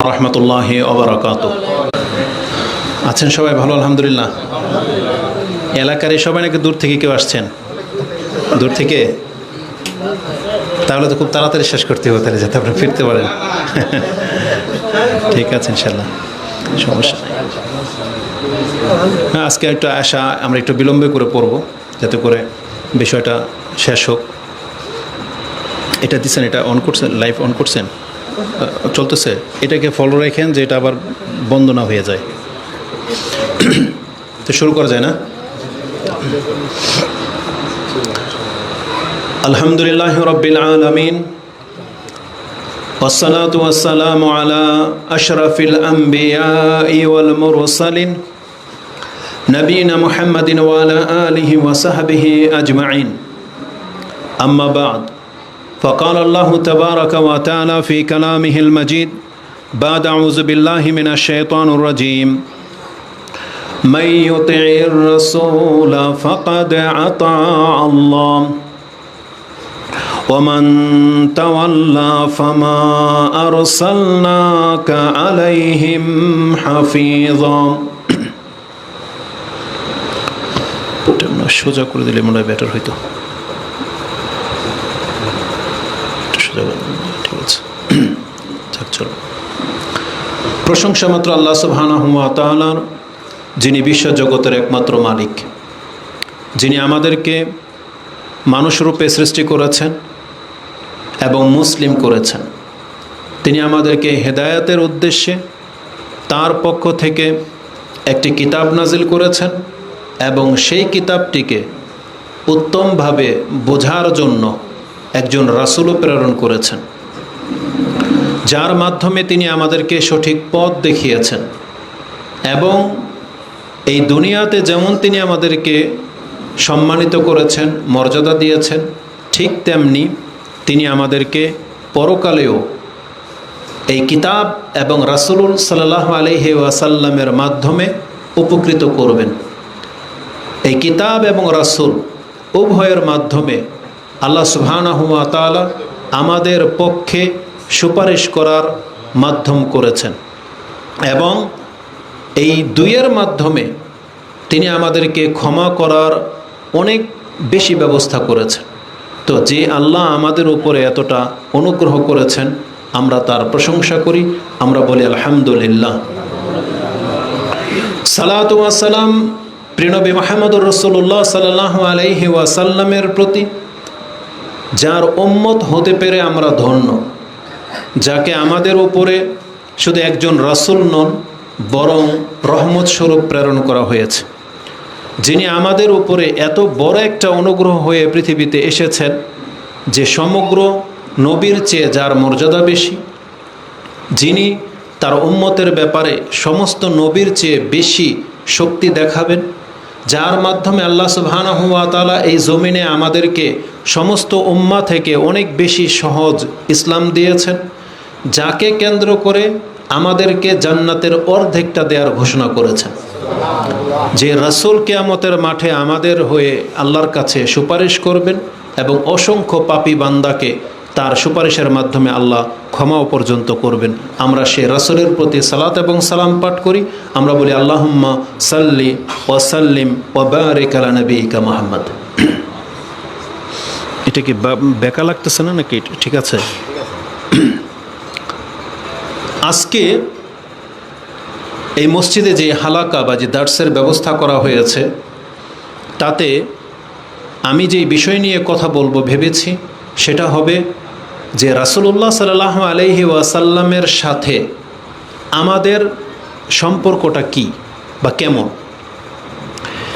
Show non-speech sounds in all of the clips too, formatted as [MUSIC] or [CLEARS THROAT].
রহমতুল্লাহ ওবরাকাত আছেন সবাই ভালো, আলহামদুলিল্লাহ। এলাকার এই সবাই নাকি দূর থেকে কেউ আসছেন? দূর থেকে? তাহলে তো খুব তাড়াতাড়ি শেষ করতে হবে, তাহলে যাতে আপনি ফিরতে পারেন। [LAUGHS] ঠিক আছে ইনশাল্লাহ সমস্যা হ্যাঁ আজকে একটু আশা আমরা একটু বিলম্বে করে পড়ব, যাতে করে বিষয়টা শেষ হোক। এটা দিচ্ছেন, এটা অন করছেন লাইভ অন করছেন? চলতেছে এটাকে ফলো রাখেন যে এটা আবার বন্ধ না হয়ে যায় তো শুরু করা যায় না আলহামদুলিল্লাহ রব্বিল আলমিন والصلاة والسلام على أشرف الأنبياء والمرسلين نبينا محمد وعلى آله وصحبه أجمعين أما بعد فقال الله تبارك وتعالى في كلامه المجيد بعد أعوذ بالله من الشيطان الرجيم من يطع الرسول فقد أطاع الله ومن تولى فما أرسلناك عليهم حفيظا সোজা করে দিলে মনে হয় বেটার হইতো ঠিক আছে। [CLEARS THROAT] যাক, চলো। প্রশংসা মাত্র আল্লাহ সুবহানাহু যিনি বিশ্ব জগতের একমাত্র মালিক। যিনি আমাদেরকে মানুষরূপে সৃষ্টি করেছেন এবং মুসলিম করেছেন। তিনি আমাদেরকে হেদায়াতের উদ্দেশ্যে তার পক্ষ থেকে একটি কিতাব নাজিল করেছেন এবং সেই কিতাবটিকে উত্তমভাবে বোঝার জন্য একজন রাসুলও প্রেরণ করেছেন, যার মাধ্যমে তিনি আমাদেরকে সঠিক পথ দেখিয়েছেন এবং এই দুনিয়াতে যেমন তিনি আমাদেরকে সম্মানিত করেছেন, মর্যাদা দিয়েছেন, ঠিক তেমনি তিনি আমাদেরকে পরকালেও এই কিতাব এবং রাসুলুল সাল্লাহ আলহি ওয়াসাল্লামের মাধ্যমে উপকৃত করবেন। এই কিতাব এবং রাসুল উভয়ের মাধ্যমে আল্লাহ সুবহানাহুয়া তাআলা আমাদের পক্ষে সুপারিশ করার মাধ্যম করেছেন। এবং এই দুইয়ের মাধ্যমে তিনি আমাদেরকে ক্ষমা করার অনেক বেশি ব্যবস্থা করেছেন। তো যে আল্লাহ আমাদের উপরে এতটা অনুগ্রহ করেছেন, আমরা তার প্রশংসা করি, আমরা বলি আলহামদুলিল্লাহ। সালাত সালাম প্রিনবী মাহমুদুর রসুল্লাহ সাল্লাহ আলাইহি ওয়াসাল্লামের প্রতি যার উম্মত হতে পেরে আমরা ধন্য। যাকে আমাদের উপরে শুধু একজন রাসুল নন, বরং রহমত স্বরূপ প্রেরণ করা হয়েছে। যিনি আমাদের উপরে এত বড় একটা অনুগ্রহ হয়ে পৃথিবীতে এসেছেন, যে সমগ্র নবীর চেয়ে যার মর্যাদা বেশি, যিনি তার উম্মতের ব্যাপারে সমস্ত নবীর চেয়ে বেশি শক্তি দেখাবেন যার মাধ্যমে আল্লাহ তাআলা এই জমিনে আমাদেরকে সমস্ত উম্মা থেকে অনেক বেশি সহজ ইসলাম দিয়েছেন, যাকে কেন্দ্র করে আমাদেরকে জান্নাতের অর্ধেকটা দেওয়ার ঘোষণা করেছেন। যে রাসুল কেয়ামতের মাঠে আমাদের হয়ে আল্লাহর কাছে সুপারিশ করবেন এবং অসংখ্য পাপী বান্দাকে তার সুপারিশের মাধ্যমে আল্লাহ ক্ষমাও পর্যন্ত করবেন। আমরা সে রাসুলের প্রতি সালাত এবং সালাম পাঠ করি। আমরা বলি, আল্লাহম্মা সাল্লি ও সাল্লিম ও বারিকালা নবীকা মোহাম্মদ। এটা কি বেকা লাগতেছে না নাকি? ঠিক আছে। আজকে এই মসজিদে যে হালাকা বা যে দার্সের ব্যবস্থা করা হয়েছে, তাতে আমি যে বিষয় নিয়ে কথা বলব ভেবেছি, সেটা হবে যে রাসুলুল্লাহ সাল্লাহ আলহি ওয়াসাল্লামের সাথে আমাদের সম্পর্কটা কি বা কেমন?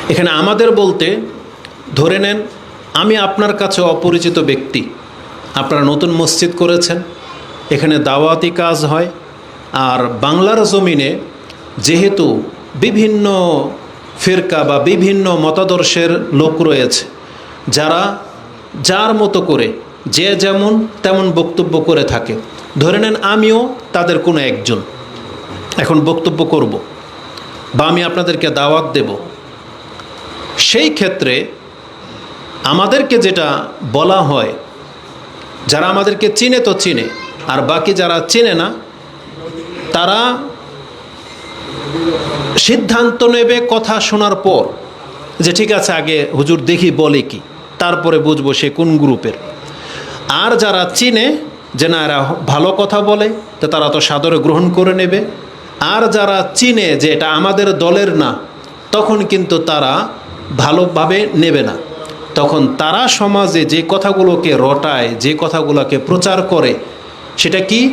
এখানে আমাদের বলতে, ধরে নেন, আমি আপনার কাছে অপরিচিত ব্যক্তি। আপনারা নতুন মসজিদ করেছেন, এখানে দাওয়াতি কাজ হয়, আর বাংলার জমিনে যেহেতু বিভিন্ন ফিরকা বা বিভিন্ন মতাদর্শের লোক রয়েছে, যারা যার মতো করে যে যেমন তেমন বক্তব্য করে থাকে। ধরে নেন আমিও তাদের কোনো একজন। এখন বক্তব্য করব বা আমি আপনাদেরকে দাওয়াত দেব। সেই ক্ষেত্রে আমাদেরকে যেটা বলা হয়, যারা আমাদেরকে চিনে তো চিনে, আর বাকি যারা চেনে না, তারা সিদ্ধান্ত নেবে কথা শোনার পর যে ঠিক আছে, আগে হুজুর দেখি বলে কি, তারপরে বুঝব সে কোন গ্রুপের। আর যারা চিনে যে না, এরা ভালো কথা বলে, তো তারা তো সাদরে গ্রহণ করে নেবে। আর যারা চিনে যে এটা আমাদের দলের না, তখন কিন্তু তারা ভালোভাবে নেবে না। তখন তারা সমাজে যে কথাগুলোকে রটায়, যে কথাগুলোকে প্রচার করে, সেটা কি?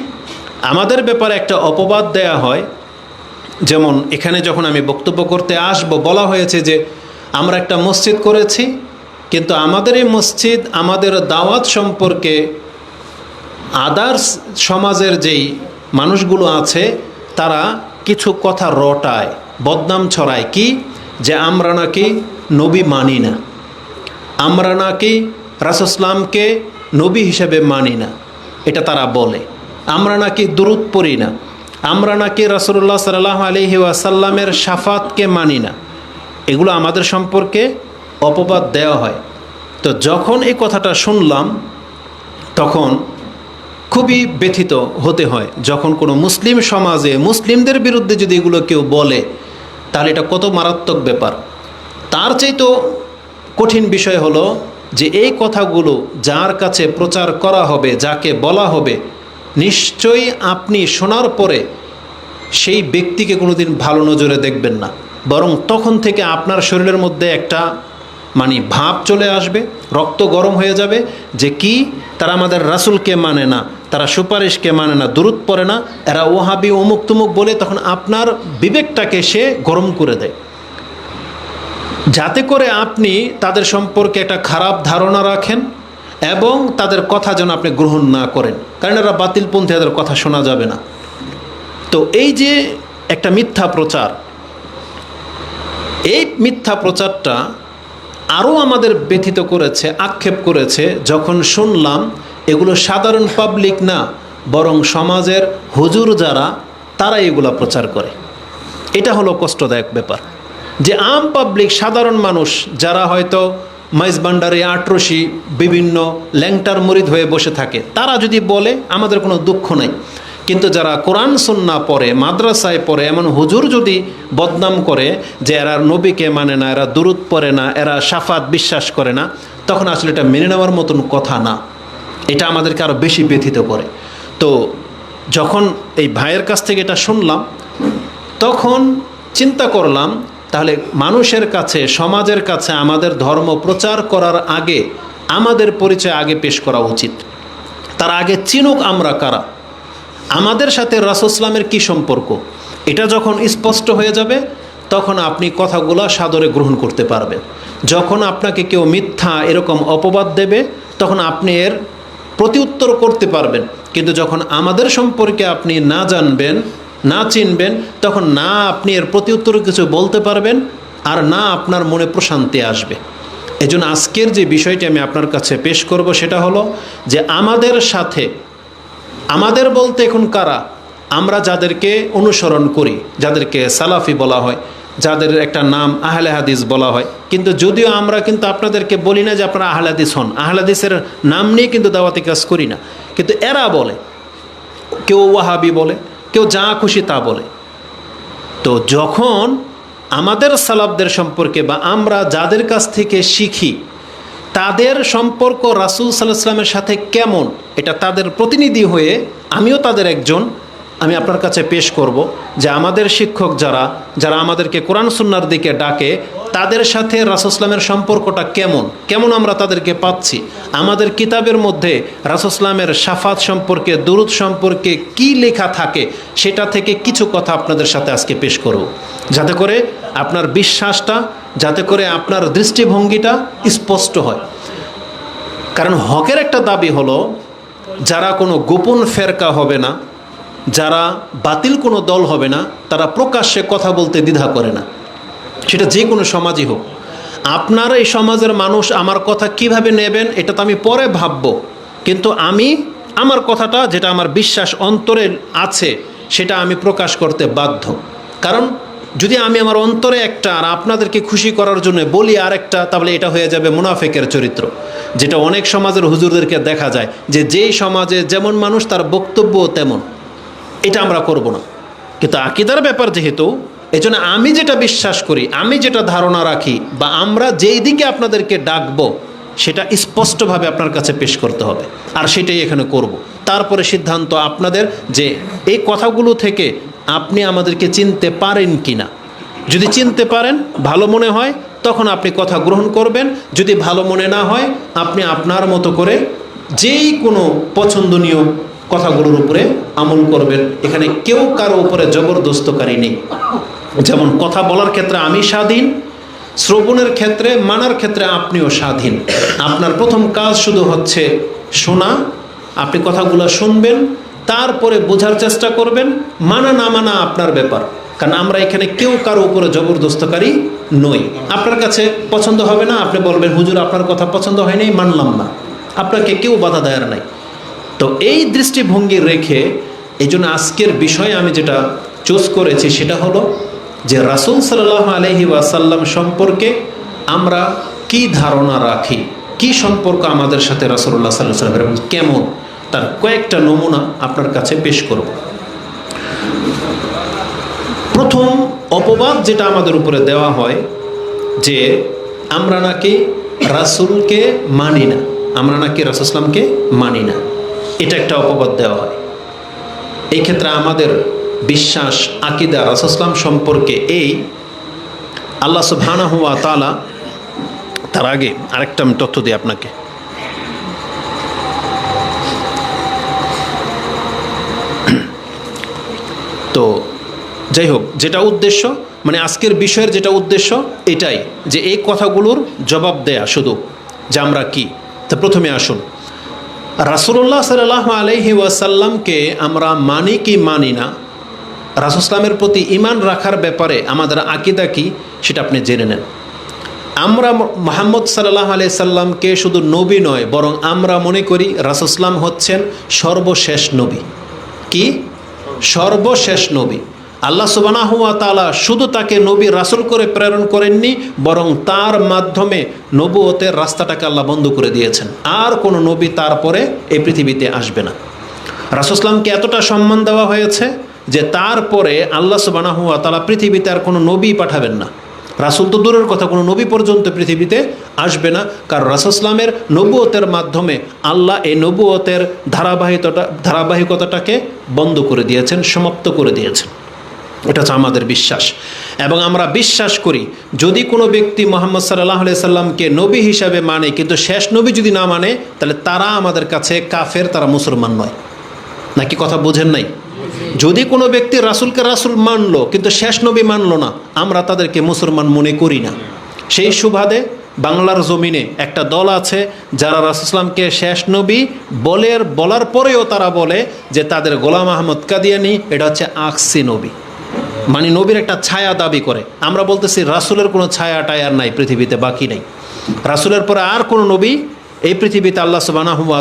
আমাদের ব্যাপারে একটা অপবাদ দেয়া হয়। যেমন এখানে যখন আমি বক্তব্য করতে আসব, বলা হয়েছে যে আমরা একটা মসজিদ করেছি কিন্তু আমাদের এই মসজিদ, আমাদের দাওয়াত সম্পর্কে আদার্স সমাজের যেই মানুষগুলো আছে, তারা কিছু কথা রটায়, বদনাম ছড়ায়। কি? যে আমরা নাকি নবী মানি না। আমরা নাকি রাসুসলামকে নবী হিসেবে মানি না। এটা তারা বলে। আমরা নাকি দূরত পড়ি না। আমরা নাকি রাসুল্লাহ সাল্লাহ আলহি ওয়াসাল্লামের সাফাতকে মানি না। এগুলো আমাদের সম্পর্কে অপবাদ দেওয়া হয়। তো যখন এই কথাটা শুনলাম, তখন খুবই ব্যথিত হতে হয়। যখন কোনো মুসলিম সমাজে মুসলিমদের বিরুদ্ধে যদি এগুলো কেউ বলে, তাহলে এটা কত মারাত্মক ব্যাপার। তার চাইতেও কঠিন বিষয় হলো যে এই কথাগুলো যার কাছে প্রচার করা হবে, যাকে বলা হবে, নিশ্চয়ই আপনি শোনার পরে সেই ব্যক্তিকে কোনোদিন ভালো নজরে দেখবেন না। বরং তখন থেকে আপনার শরীরের মধ্যে একটা মানে ভাব চলে আসবে, রক্ত গরম হয়ে যাবে, যে কি? তারা আমাদের রাসুলকে মানে না, তারা সুপারিশকে মানে না দূরত পড়ে না, এরা ওহাবি অমুক তুমুক বলে তখন আপনার বিবেকটাকে সে গরম করে দেয়। যাতে করে আপনি তাদের সম্পর্কে একটা খারাপ ধারণা রাখেন এবং তাদের কথা যেন আপনি গ্রহণ না করেন। কারণ এরা বাতিলপন্থী, এদের কথা শোনা যাবে না। তো এই যে একটা মিথ্যা প্রচার, এই মিথ্যা প্রচারটা আরও আমাদের ব্যথিত করেছে, আক্ষেপ করেছে, যখন শুনলাম এগুলো সাধারণ পাবলিক না, বরং সমাজের হুজুর যারা তারা এগুলো প্রচার করে। এটা হলো কষ্টদায়ক ব্যাপার। যে আম পাবলিক সাধারণ মানুষ, যারা হয়তো মাইজবান্ডারে আটরসি বিভিন্ন ল্যাংটার মরিদ হয়ে বসে থাকে, তারা যদি বলে, আমাদের কোনো দুঃখ নাই। কিন্তু যারা কোরআন, সন্না পড়ে, মাদ্রাসায় পড়ে, এমন হুজুর যদি বদনাম করে যে এরা নবীকে মানে না, এরা দূরত পড়ে না, এরা সাফাত বিশ্বাস করে না, তখন আসলে এটা মেনে নেওয়ার মতন কথা না। এটা আমাদেরকে আরও বেশি ব্যথিত করে। তো যখন এই ভাইয়ের কাছ থেকে এটা শুনলাম, তখন চিন্তা করলাম, তাহলে মানুষের কাছে, সমাজের কাছে আমাদের ধর্ম প্রচার করার আগে আমাদের পরিচয় আগে পেশ করা উচিত। তার আগে চিনুক আমরা কারা? আমাদের সাথে রাসুসলামের কি সম্পর্ক? এটা যখন স্পষ্ট হয়ে যাবে, তখন আপনি কথাগুলো সাদরে গ্রহণ করতে পারবেন যখন আপনাকে কেউ মিথ্যা এরকম অপবাদ দেবে, তখন আপনি এর প্রতিউত্তর করতে পারবেন। কিন্তু যখন আমাদের সম্পর্কে আপনি না জানবেন, না চিনবেন, তখন না আপনি এর প্রতিউত্তর কিছু বলতে পারবেন আর না আপনার মনে প্রশান্তি আসবে। এজন্য আজকের যে বিষয়টি আমি আপনার কাছে পেশ করব সেটা হলো যে আমাদের সাথে আমাদের বলতে এখন কারা? আমরা যাদেরকে অনুসরণ করি, যাদেরকে সালাফি বলা হয়, যাদের একটা নাম আহলে হাদিস বলা হয়। কিন্তু যদিও আমরা কিন্তু আপনাদেরকে বলি না যে আপনারা আহলাদিস হন। আহলাদিসের নাম নিয়ে কিন্তু দাওয়াতি কাজ করি না। কিন্তু এরা বলে, কেউ ওয়াহাবি বলে, কেউ যা খুশি তা বলে। তো যখন আমাদের সালাবদের সম্পর্কে বা আমরা যাদের কাছ থেকে শিখি তাদের সম্পর্ক রাসুল সাল্লাহ সাল্লামের সাথে কেমন? এটা তাদের প্রতিনিধি হয়ে আমিও তাদের একজন, আমি আপনার কাছে পেশ করব যে আমাদের শিক্ষক যারা যারা আমাদেরকে কোরআন সুন্নার দিকে ডাকে, তাদের সাথে রাসুসলামের সম্পর্কটা কেমন? কেমন আমরা তাদেরকে পাচ্ছি? আমাদের কিতাবের মধ্যে রাসুসলামের সাফাত সম্পর্কে, দুরুদ সম্পর্কে কি লেখা থাকে, সেটা থেকে কিছু কথা আপনাদের সাথে আজকে পেশ করব। যাতে করে আপনার বিশ্বাসটা যাতে করে আপনার দৃষ্টিভঙ্গিটা স্পষ্ট হয়। কারণ হকের একটা দাবি হলো, যারা কোনো গোপন ফেরকা হবে না, যারা বাতিল কোনো দল হবে না, তারা প্রকাশ্যে কথা বলতে দ্বিধা করে না। সেটা যে কোনো সমাজই হোক। আপনার এই সমাজের মানুষ আমার কথা কীভাবে নেবেন, এটা তো আমি পরে ভাবব। কিন্তু আমি আমার কথাটা, যেটা আমার বিশ্বাস অন্তরে আছে, সেটা আমি প্রকাশ করতে বাধ্য। কারণ যদি আমি আমার অন্তরে একটা আর আপনাদেরকে খুশি করার জন্য বলি আর একটা তাহলে এটা হয়ে যাবে মুনাফেকের চরিত্র। যেটা অনেক সমাজের হুজুরদেরকে দেখা যায় যে যেই সমাজে যেমন মানুষ তার বক্তব্য তেমন। এটা আমরা করব না। কিন্তু আকিদার ব্যাপার যেহেতু এই জন্য আমি যেটা বিশ্বাস করি, আমি যেটা ধারণা রাখি বা আমরা যেই দিকে আপনাদেরকে ডাকবো, সেটা স্পষ্টভাবে আপনার কাছে পেশ করতে হবে। আর সেটাই এখানে করব। তারপরে সিদ্ধান্ত আপনাদের যে এই কথাগুলো থেকে আপনি আমাদেরকে চিনতে পারেন কি না যদি চিনতে পারেন, ভালো মনে হয়, তখন আপনি কথা গ্রহণ করবেন। যদি ভালো মনে না হয়, আপনি আপনার মতো করে যেই কোনো পছন্দনীয় কথাগুলোর উপরে আমল করবেন। এখানে কেউ কারও উপরে জবরদস্তকারী নেই। যেমন কথা বলার ক্ষেত্রে আমি স্বাধীন, শ্রবণের ক্ষেত্রে, মানার ক্ষেত্রে আপনিও স্বাধীন। আপনার প্রথম কাজ শুধু হচ্ছে শোনা আপনি কথাগুলো শুনবেন, তারপরে বোঝার চেষ্টা করবেন, মানা না মানা আপনার ব্যাপার। কারণ আমরা এখানে কেউ কারও উপরে জবরদস্তকারী নই। আপনার কাছে পছন্দ হবে না, আপনি বলবেন, হুজুর, আপনার কথা পছন্দ হয়নি, মানলাম না। আপনাকে কেউ বাধা দেয়ার নাই। তো এই দৃষ্টিভঙ্গি রেখে এই জন্য আজকের বিষয়ে আমি যেটা চুজ করেছি সেটা হলো যে রাসুল সাল্লাহ আলহি ওয়াসাল্লাম সম্পর্কে আমরা কি ধারণা রাখি? কি সম্পর্ক আমাদের সাথে রাসুল্লাহ সাল্লাহ সাল্লামের এবং কেমন? তার কয়েকটা নমুনা আপনার কাছে পেশ করব। প্রথম অপবাদ যেটা আমাদের উপরে দেওয়া হয় যে আমরা নাকি রাসুলকে মানি না। আমরা নাকি রাসুসলামকে মানি না। এটা একটা অপবাদ দেওয়া হয়। এই ক্ষেত্রে আমাদের বিশ্বাস, আকিদা রাসুসলাম সম্পর্কে এই আল্লাহ সুবহানা হুয়া তালা তার আগে আরেকটা আমি তথ্য দিই আপনাকে। তো যাই হোক, যেটা উদ্দেশ্য মানে আজকের বিষয়ের যেটা উদ্দেশ্য, এটাই যে এই কথাগুলোর জবাব দেয়া শুধু, যে আমরা কি। তা প্রথমে আসুন। রাসুল্লাহ সাল্লাহ আলহি ওয়াসাল্লামকে আমরা মানি কি মানি না রাসুসলামের প্রতি ইমান রাখার ব্যাপারে আমাদের আকিদা কি, সেটা আপনি জেনে নেন। আমরা মোহাম্মদ সাল্লাহ আলিয়া সাল্লামকে শুধু নবী নয়, বরং আমরা মনে করি রাসুসলাম হচ্ছেন সর্বশেষ নবী। কি? সর্বশেষ নবী। আল্লাহ সুবানাহুয়া তালা শুধু তাকে নবী রাসুল করে প্রেরণ করেননি, বরং তার মাধ্যমে নবুয়তের রাস্তাটাকে আল্লাহ বন্ধ করে দিয়েছেন। আর কোনো নবী তারপরে এই পৃথিবীতে আসবে না। রাসুসলামকে এতটা সম্মান দেওয়া হয়েছে যে তারপরে আল্লাহ সুবানাহুয়া তালা পৃথিবীতে আর কোনো নবী পাঠাবেন না। রাসুল তো দূরের কথা, কোনো নবী পর্যন্ত পৃথিবীতে আসবে না। কারণ রাসুসলামের নবুয়তের মাধ্যমে আল্লাহ এই নবুয়তের ধারাবাহিকতা ধারাবাহিকতাটাকে বন্ধ করে দিয়েছেন, সমাপ্ত করে দিয়েছেন। এটা হচ্ছে আমাদের বিশ্বাস। এবং আমরা বিশ্বাস করি, যদি কোনো ব্যক্তি মোহাম্মদ সাল্লাহ সাল্লামকে নবী হিসাবে মানে কিন্তু শেষ নবী যদি না মানে তাহলে তারা আমাদের কাছে কাফের, তারা মুসলমান নয়। নাকি কথা বোঝেন নাই? যদি কোনো ব্যক্তি রাসুলকে রাসুল মানলো, কিন্তু শেষ নবী মানলো না, আমরা তাদেরকে মুসলমান মনে করি না। সেই সুবাদে বাংলার জমিনে একটা দল আছে, যারা রাসুসলামকে শেষ নবী বলের বলার পরেও তারা বলে যে তাদের গোলাম আহমদ কাদিয়ানি, এটা হচ্ছে আকসি নবী। মানে নবীর একটা ছায়া দাবি করে। আমরা বলতেছি, রাসুলের কোনো ছায়া টায়ার নাই, পৃথিবীতে বাকি নেই। রাসুলের পরে আর কোনো নবী এই পৃথিবীতে আল্লাহ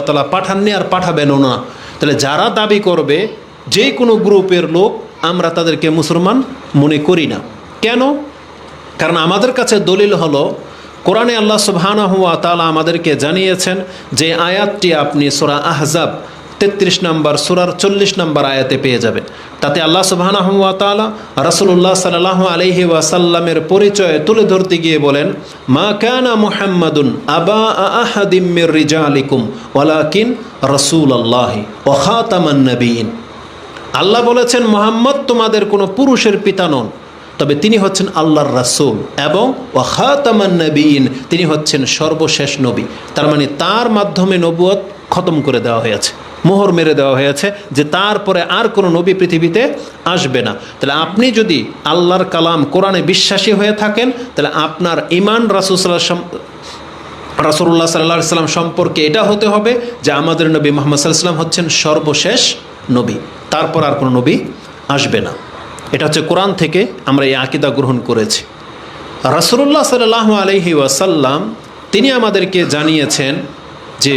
তালা পাঠাননি আর পাঠাবেনও না। তাহলে যারা দাবি করবে যে কোনো গ্রুপের লোক আমরা তাদেরকে মুসলমান মনে করি না। কেন? কারণ আমাদের কাছে দলিল হলো, কোরআনে আল্লাহ সুবহানা হুয়া তালা আমাদেরকে জানিয়েছেন যে আয়াতটি আপনি সোরা আহজাব তেত্রিশ নম্বর, সুরার চল্লিশ নম্বর আয়াতে পেয়ে যাবেন। তাতে আল্লাহ সুবহানা হুয়া তালা রসুল্লাহ সাল্লাহ আলহি ওয়াসাল্লামের পরিচয় তুলে ধরতে গিয়ে বলেন, মা কানা মুহাম্মাদুন আবা আহাদিমির রিজা আলিকুম ওয়ালাকিন রসুল আল্লাহি ওখাতামান নবীন আল্লাহ বলেছেন, মোহাম্মদ তোমাদের কোনো পুরুষের পিতা নন। তবে তিনি হচ্ছেন আল্লাহর রাসুল এবং ওয়াখাতামান নবীন তিনি হচ্ছেন সর্বশেষ নবী। তার মানে তার মাধ্যমে নবুয়ত খতম করে দেওয়া হয়েছে, মোহর মেরে দেওয়া হয়েছে যে তারপরে আর কোনো নবী পৃথিবীতে আসবে না। তাহলে আপনি যদি আল্লাহর কালাম কোরআনে বিশ্বাসী হয়ে থাকেন, তাহলে আপনার ইমান রাসুসাল্লাহ রাসুল্লাহ সাল্লাহ সাল্লাম সম্পর্কে এটা হতে হবে যে আমাদের নবী মোহাম্মদ সাল্লাহ সাল্লাম হচ্ছেন সর্বশেষ নবী। তারপর আর কোনো নবী আসবে না। এটা হচ্ছে কোরআন থেকে আমরা এই আকিদা গ্রহণ করেছি। রাসুল্লাহ সাল্লাহ আলহি ওয়াসাল্লাম, তিনি আমাদেরকে জানিয়েছেন যে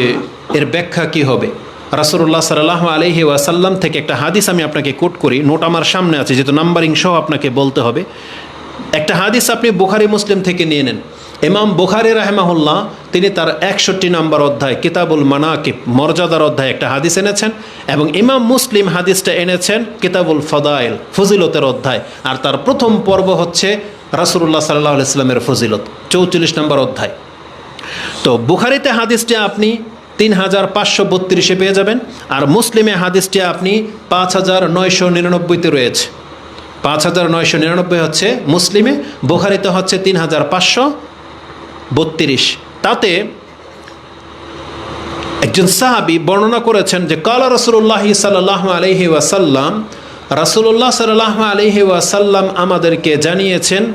এর ব্যাখ্যা কি হবে। রাসুল্লাহ সাল্লাহ আলহি ওয়াসাল্লাম থেকে একটা হাদিস আমি আপনাকে কোট করি, নোট আমার সামনে আছে, যেহেতু নাম্বারিং সহ আপনাকে বলতে হবে। একটা হাদিস আপনি বুখারি, মুসলিম থেকে নিয়ে নেন। ইমাম বুখারি রাহেমাহুল্লাহ, তিনি তার একষট্টি নম্বর অধ্যায় কিতাবুল মানাকিব মর্যাদার অধ্যায় একটা হাদিস এনেছেন এবং ইমাম মুসলিম হাদিসটা এনেছেন কিতাবুল ফদাইল, ফজিলতের অধ্যায়। আর তার প্রথম পর্ব হচ্ছে রাসুল্লাহ সাল্লাহ ইসলামের ফজিলত চৌচল্লিশ নম্বর অধ্যায়। তো বুখারিতে হাদিসটি আপনি তিন হাজার পাঁচশো বত্রিশে পেয়ে যাবেন, আর মুসলিমে হাদিসটি আপনি পাঁচ হাজার নয়শো নিরানব্বইতে রয়েছে। পাঁচ হাজার নয়শো নিরানব্বই হচ্ছে মুসলিমে, বুখারিতে হচ্ছে তিন হাজার পাঁচশো বত্রিশ। তাতে একজন সাহাবি বর্ণনা করেছেন যে, কালা রসুল্লাহ সাল্লাহ আলহি ওয়াসাল্লাম রাসুল্লাহ সাল্লাহ আলহি ওয়াসাল্লাম আমাদেরকে জানিয়েছেন,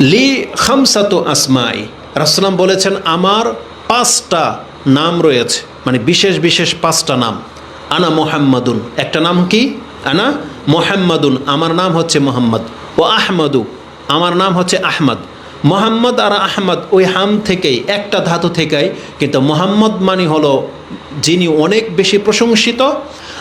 লি খামসাতু আসমাই। রাসুলাম বলেছেন, আমার পাঁচটা নাম রয়েছে। মানে বিশেষ বিশেষ পাঁচটা নাম। আনা মোহাম্মদুন। একটা নাম কি? আনা মোহাম্মদুন। আমার নাম হচ্ছে মোহাম্মদ। ও আহমদু। আমার নাম হচ্ছে আহমদ। মোহাম্মদ আর আহমদ ওই হাম থেকেই, একটা ধাতু থেকেই, কিন্তু মোহাম্মদ মানি হলো যিনি অনেক বেশি প্রশংসিত,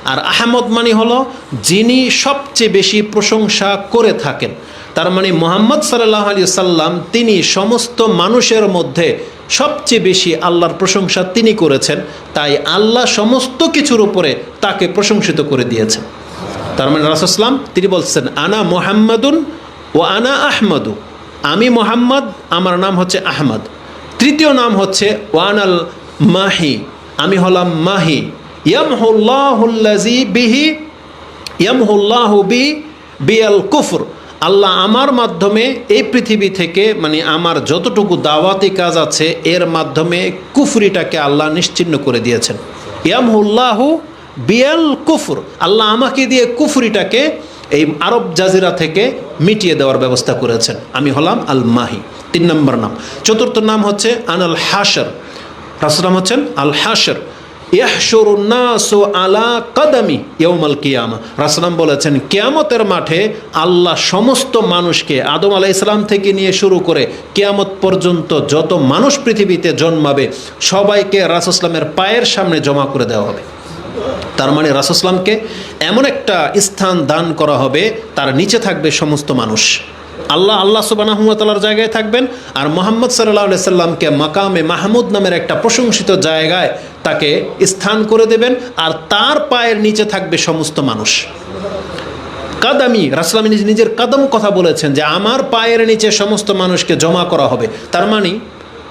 আর আহমদ মানি হলো যিনি সবচেয়ে বেশি প্রশংসা করে থাকেন। তার মানে মোহাম্মদ সাল্লাহ আলী সাল্লাম তিনি সমস্ত মানুষের মধ্যে সবচেয়ে বেশি আল্লাহর প্রশংসা তিনি করেছেন, তাই আল্লাহ সমস্ত কিছুর উপরে তাকে প্রশংসিত করে দিয়েছেন। তার মানে রাসুসলাম তিনি বলছেন, আনা মোহাম্মদুন ও আনা আহমদু। আমি মোহাম্মদ, আমার নাম হচ্ছে আহমদ। তৃতীয় নাম হচ্ছে ওয়ানাল মাহি। আমি হলাম মাহি। ইয়ামহুল্লাহুল্লাজি বিহি, ইয়ামহুল্লাহু বি বিয়াল কুফর। আল্লাহ আমার মাধ্যমে এই পৃথিবী থেকে মানে আমার যতটুকু দাওয়াতি কাজ আছে, এর মাধ্যমে কুফরিটাকে আল্লাহ নিশ্চিন্ন করে দিয়েছেন। ইয়ামহুল্লাহু বিয়াল কুফর। আল্লাহ আমাকে দিয়ে কুফরিটাকে এই আরব জাজিরা থেকে মিটিয়ে দেওয়ার ব্যবস্থা করেছেন। আমি হলাম আল মাহি তিন নম্বর নাম। চতুর্থ নাম হচ্ছে আনাল হাসর রাসুলাম হচ্ছেন আল হাসর আলা কাদামি ইয়ৌমাল কিয়ামা। রাসলাম বলেছেন, কিয়ামতের মাঠে আল্লাহ সমস্ত মানুষকে আদম আলাহ ইসলাম থেকে নিয়ে শুরু করে কেয়ামত পর্যন্ত যত মানুষ পৃথিবীতে জন্মাবে, সবাইকে রাসুসলামের পায়ের সামনে জমা করে দেওয়া হবে। তার মানে রাসুসলামকে এমন একটা স্থান দান করা হবে, তার নিচে থাকবে সমস্ত মানুষ। আল্লাহ আল্লাহ সুবানাহতালার জায়গায় থাকবেন আর মোহাম্মদ সাল্লাহ সাল্লামকে মাকামে মাহমুদ নামের একটা প্রশংসিত জায়গায় তাকে স্থান করে দেবেন আর তার পায়ের নিচে থাকবে সমস্ত মানুষ। কাদামি রাসলাম নিজের কাদম কথা বলেছেন যে আমার পায়ের নিচে সমস্ত মানুষকে জমা করা হবে। তার মানে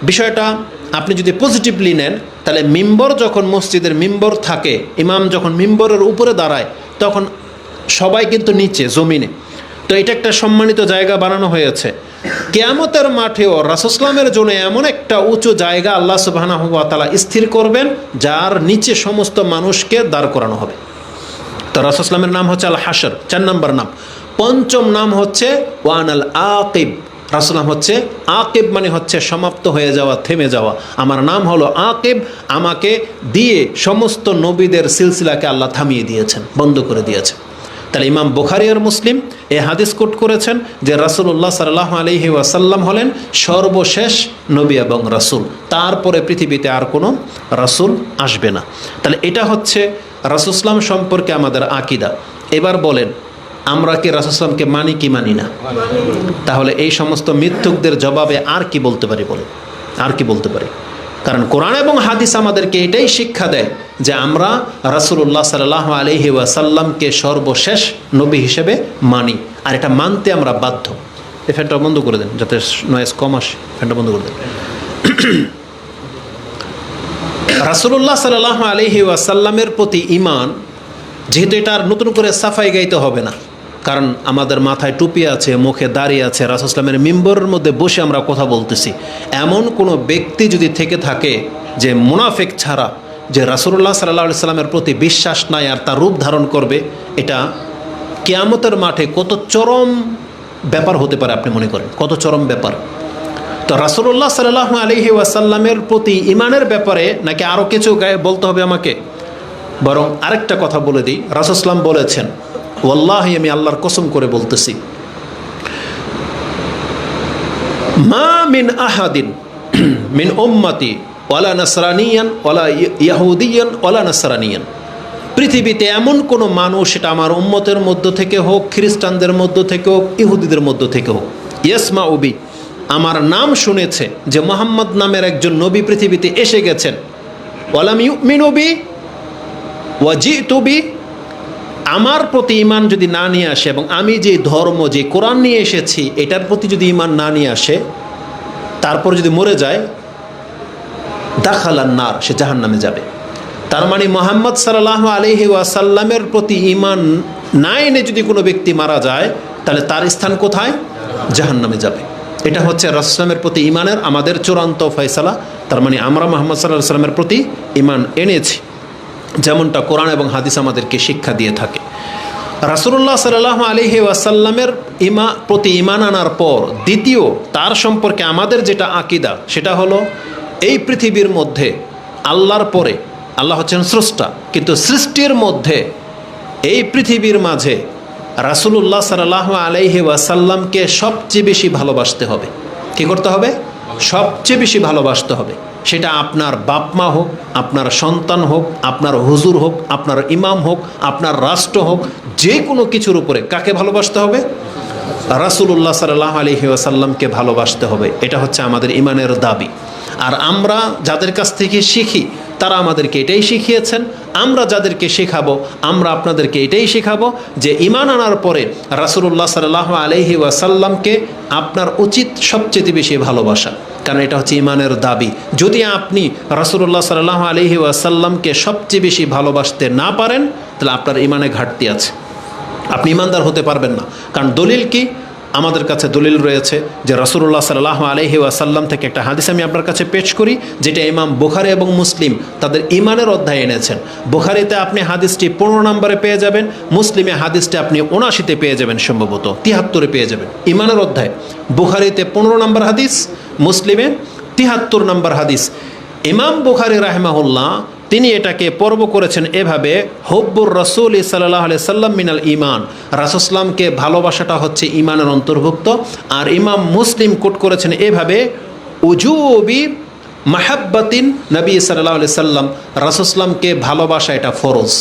বিষয়টা আপনি যদি পজিটিভলি নেন তাহলে মিম্বর যখন মসজিদের মিম্বর থাকে, ইমাম যখন মিম্বরের উপরে দাঁড়ায়, তখন সবাই কিন্তু নিচে, জমিনে। তো এটা একটা সম্মানিত জায়গা বানানো হয়েছে। কেয়ামতের মাঠেও রাসুসলামের জন্য এমন একটা উঁচু জায়গা আল্লাহ সুবাহানা স্থির করবেন, যার নিচে সমস্ত মানুষকে দাঁড় করানো হবে। তো রাসুসলামের নাম হচ্ছে আল হাসর চার নম্বর নাম। পঞ্চম নাম হচ্ছে ওয়ান আল আকিব রাসুলাম হচ্ছে আকেব মানে হচ্ছে সমাপ্ত হয়ে যাওয়া, থেমে যাওয়া। আমার নাম হলো আকেব, আমাকে দিয়ে সমস্ত নবীদের সিলসিলাকে আল্লাহ থামিয়ে দিয়েছেন, বন্ধ করে দিয়েছেন। তাহলে ইমাম বুখারি আর মুসলিম এ হাদিস কোট করেছেন যে রাসুল্লাহ সাল্লাহ আলহি ওয়াসাল্লাম হলেন সর্বশেষ নবী এবং রাসুল। তারপরে পৃথিবীতে আর কোনো রাসুল আসবে না। তাহলে এটা হচ্ছে রাসুসলাম সম্পর্কে আমাদের আকিদা। এবার বলেন আমরা কি রাসুসলামকে মানি কি মানি না? তাহলে এই সমস্ত মৃত্যুকদের জবাবে আর কি বলতে পারি বলে? আর কি বলতে পারি? কারণ কোরআন এবং হাদিস আমাদেরকে এটাই শিক্ষা দেয় যে আমরা রাসুল্লাহ সাল্লাহ আলহি ওয়াসাল্লামকে সর্বশেষ নবী হিসেবে মানি। আর এটা মানতে আমরা বাধ্য। এই ফ্যানটা বন্ধ করে দেন, যাতে নয়েস কম আসে। ফ্যানটা বন্ধ করে দেন। রাসুল্লাহ সাল্লাহ আলহি ওয়াসাল্লামের প্রতি ইমান যেহেতু এটা আর নতুন করে সাফাই গাইতে হবে না। কারণ আমাদের মাথায় টুপি আছে, মুখে দাঁড়িয়ে আছে রাসুসলামের মেম্বরের মধ্যে বসে আমরা কথা বলতেছি। এমন কোনো ব্যক্তি যদি থেকে থাকে যে মুনাফেক ছাড়া, যে রাসুল্লাহ সাল্লাহ সাল্লামের প্রতি বিশ্বাস নাই আর তার রূপ ধারণ করবে, এটা কেয়ামতের মাঠে কত চরম ব্যাপার হতে পারে আপনি মনে করেন? কত চরম ব্যাপার? তো রাসুল্লাহ সাল্লাহ আলহি ওয়াসাল্লামের প্রতি ইমানের ব্যাপারে নাকি আরও কিছু গায়ে বলতে হবে আমাকে? বরং আরেকটা কথা বলে দিই। রাসুসলাম বলেছেন ওয়াল্লাহি, আমি আল্লাহর কসম করে বলতেছি। মা মিন আহাদিন, মিন ওম্মাতি ওয়ালা নাসরানিয়ান, ওয়ালা ইয়াহুদিয়ান, ওয়ালা নাসরানিয়ান। পৃথিবীতে এমন কোনো মানুষ, সেটা আমার উম্মতের মধ্য থেকে হোক, খ্রিস্টানদের মধ্য থেকে হোক, ইহুদিদের মধ্য থেকে হোক, ইয়েসমা উবি, আমার নাম শুনেছে যে মোহাম্মদ নামের একজন নবী পৃথিবীতে এসে গেছেন। ওয়ালাম ইউমিনবি ওয়াজি তুবি আমার প্রতি ইমান যদি না নিয়ে আসে এবং আমি যে ধর্ম, যে কোরআন নিয়ে এসেছি, এটার প্রতি যদি ইমান না নিয়ে আসে, তারপর যদি মরে যায়, দাখালান নার, সে জাহান নামে যাবে। তার মানে মোহাম্মদ সাল্লাহ আলহি ওয়াসাল্লামের প্রতি ইমান না এনে যদি কোনো ব্যক্তি মারা যায়, তাহলে তার স্থান কোথায়? জাহান নামে যাবে। এটা হচ্ছে রাসলামের প্রতি ইমানের আমাদের চূড়ান্ত ফয়সালা। তার মানে আমরা মোহাম্মদ সাল্লাহ সাল্লামের প্রতি ইমান এনেছি। যেমনটা কোরআন এবং হাদিস আমাদেরকে শিক্ষা দিয়ে থাকে। রাসুল্লাহ সাল্লাহ আলহি ওয়াসাল্লামের ইমা, প্রতি ইমান আনার পর দ্বিতীয় তার সম্পর্কে আমাদের যেটা আকিদা, সেটা হলো এই পৃথিবীর মধ্যে আল্লাহর পরে আল্লাহ হচ্ছেন স্রষ্টা, কিন্তু সৃষ্টির মধ্যে এই পৃথিবীর মাঝে রাসুলুল্লাহ সাল্লাহ আলহি ওয়াসাল্লামকে সবচেয়ে বেশি ভালোবাসতে হবে। কী করতে হবে? সবচেয়ে বেশি ভালোবাসতে হবে। সেটা আপনার বাপমা হোক, আপনার সন্তান হোক, আপনার হুজুর হোক, আপনার ইমাম হোক, আপনার রাষ্ট্র হোক, যে কোনো কিছুর উপরে কাকে ভালোবাসতে হবে? রাসুলুল্লাহ সাল্লাহ আলহি আসাল্লামকে ভালোবাসতে হবে। এটা হচ্ছে আমাদের ইমানের দাবি। আর আমরা যাদের কাছ থেকে শিখি তারা আমাদেরকে এটাই শিখিয়েছেন, আমরা যাদেরকে শেখাবো, আমরা আপনাদেরকে এটাই শেখাবো যে ইমান আনার পরে রাসুলুল্লাহ সাল্লাহ আলহি ওয়াসাল্লামকে আপনার উচিত সবচেয়ে বেশি ভালোবাসা। কারণ এটা হচ্ছে ইমানের দাবি। যদি আপনি রাসুল্লাহ সাল্লাহ আলহি ওয়াসাল্লামকে সবচেয়ে বেশি ভালোবাসতে না পারেন, তাহলে আপনার ইমানে ঘাটতি আছে। আপনি ইমানদার হতে পারবেন না। কারণ দলিল কি? আমাদের কাছে দলিল রয়েছে যে রসুল্লাহ সাল্লাহ আলহি ওয়াসাল্লাম থেকে একটা হাদিস আমি আপনার কাছে পেশ করি, যেটা ইমাম বুখারি এবং মুসলিম তাদের ইমানের অধ্যায় এনেছেন। বুখারিতে আপনি হাদিসটি পনেরো নম্বরে পেয়ে যাবেন, মুসলিমে হাদিসটি আপনি উনাশিতে পেয়ে যাবেন সম্ভবত তিয়াত্তরে পেয়ে যাবেন। ইমানের অধ্যায়, বুখারিতে পনেরো নম্বর হাদিস, মুসলিমে তিয়াত্তর নম্বর হাদিস। ইমাম বুখারি রাহমাহুল্লাহ তিনি এটাকে পর্ব করেছেন এভাবে, হব্বুর রসুল সাল্লাহ সাল্লাম মিনাল ইমান রাসুসলামকে ভালোবাসাটা হচ্ছে ইমানের অন্তর্ভুক্ত। আর ইমাম মুসলিম কোট করেছেন এভাবে, উজুবি মাহাব্বাতিন নবী সাল্লাহ আলি সাল্লাম। রাসুসলামকে ভালোবাসা এটা ফরজ।